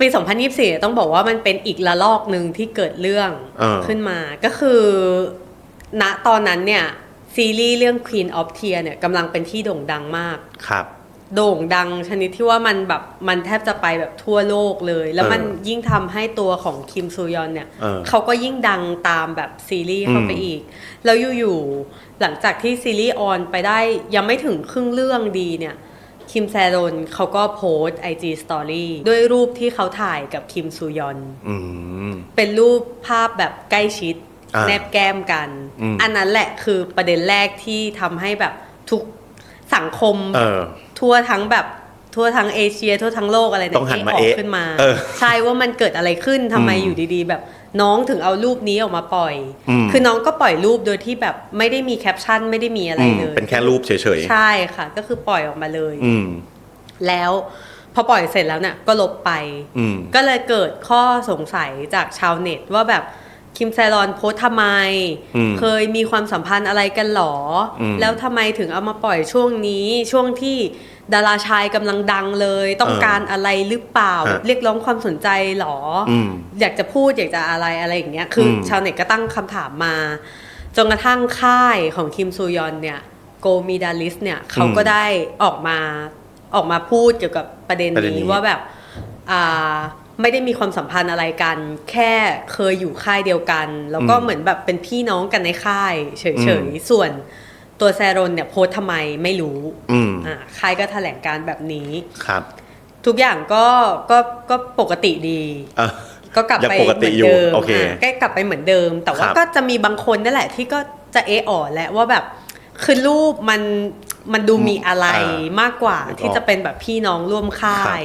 ปี 2024 ต้องบอกว่ามันเป็นอีกระลอกหนึ่งที่เกิดเรื่องเออขึ้นมาก็คือณตอนนั้นเนี่ย ซีรีส์เรื่อง Queen of Tear เนี่ยกำลังเป็นที่โด่งดังมากครับ โด่งดังชนิดที่ว่ามันแบบมันแทบจะไปแบบทั่วโลกเลย แล้วมันเออยิ่งทำให้ตัวของคิมซูยอนเนี่ยเออเขาก็ยิ่งดังตามแบบซีรีส์เข้าไปอืมอีก แล้วอยู่ๆหลังจากที่ซีรีส์ออนไปได้ยังไม่ถึงครึ่งเรื่องดีเนี่ย คิมแซรอนเขาก็โพสต์ IG Story ด้วยรูปที่เขาถ่ายกับคิมซูยอน อืม เป็นรูปภาพแบบใกล้ชิด อ่าแนบแก้มกัน อืม อันนั้นแหละคือประเด็นแรกที่ทำให้แบบทุกสังคม เออ ทั่วทั้งแบบทั่วทั้งเอเชีย ทั่วทั้งโลกอะไรเนี่ยต้องหันมาเอะออกเอ๊ะขึ้นมา เออใช่ว่ามันเกิดอะไรขึ้นทำไมอืมอยู่ดีๆ แบบ น้องถึงเอารูปนี้ออกมาปล่อย อืม คือน้องก็ปล่อยรูปโดยที่แบบไม่ได้มีแคปชั่นไม่ได้มีอะไรอืมเลยเป็นแค่รูปเฉยใช่ค่ะ ก็คือปล่อยออกมาเลย ๆอืม แล้วพอปล่อยเสร็จแล้วเนี่ยก็ลบไป อืม ก็เลยเกิดข้อสงสัยจากชาวเน็ตว่าแบบคิมแซรอนโพสต์ทำไม อืมเคยมีความสัมพันธ์อะไรกันหรออมแล้วทำไมถึงเอามาปล่อยช่วงนี้ช่วงที่ ดาราชายกำลังดังเลย ต้องเออการอะไรหรือเปล่า ฮะเรียกร้องความสนใจหรอออืมอยากจะพูดอยากจะอะไรอะไรอย่างเงี้ยคืออม ชาวเน็ตก็ตั้งคำถามมา จนกระทั่งค่ายของคิมซูยอนเนี่ยโกมีดาลิสเนี่ยเขาก็ได้ออกมาออกมาพูดเกี่ยวกับประเด็นประเด็นนี้นี้ ว่าแบบอ่าไม่ได้มีความสัมพันธ์อะไรกัน แค่เคยอยู่ค่ายเดียวกัน แล้วก็เหมือนแบบเป็นพี่น้องกันในค่าย เฉยๆส่วน ตัวแซรอนเนี่ยโพสต์ทำไมไม่รู้อืมอ่าค่ายก็แถลงการแบบนี้ ครับ ทุกอย่างก็ก็ก็ปกติดีอะก็กลับยังไปปกเหติมือนอยู่เดิมโอเคอะก็กลับไปเหมือนเดิม แต่ว่าครับก็จะมีบางคนนั่นแหละที่ก็จะเอะอ่อนแหละว่าแบบคือรูปมันมันดูมีอะไรอ่ามมากกว่านึกออก ที่จะเป็นแบบพี่น้องร่วมค่าครับย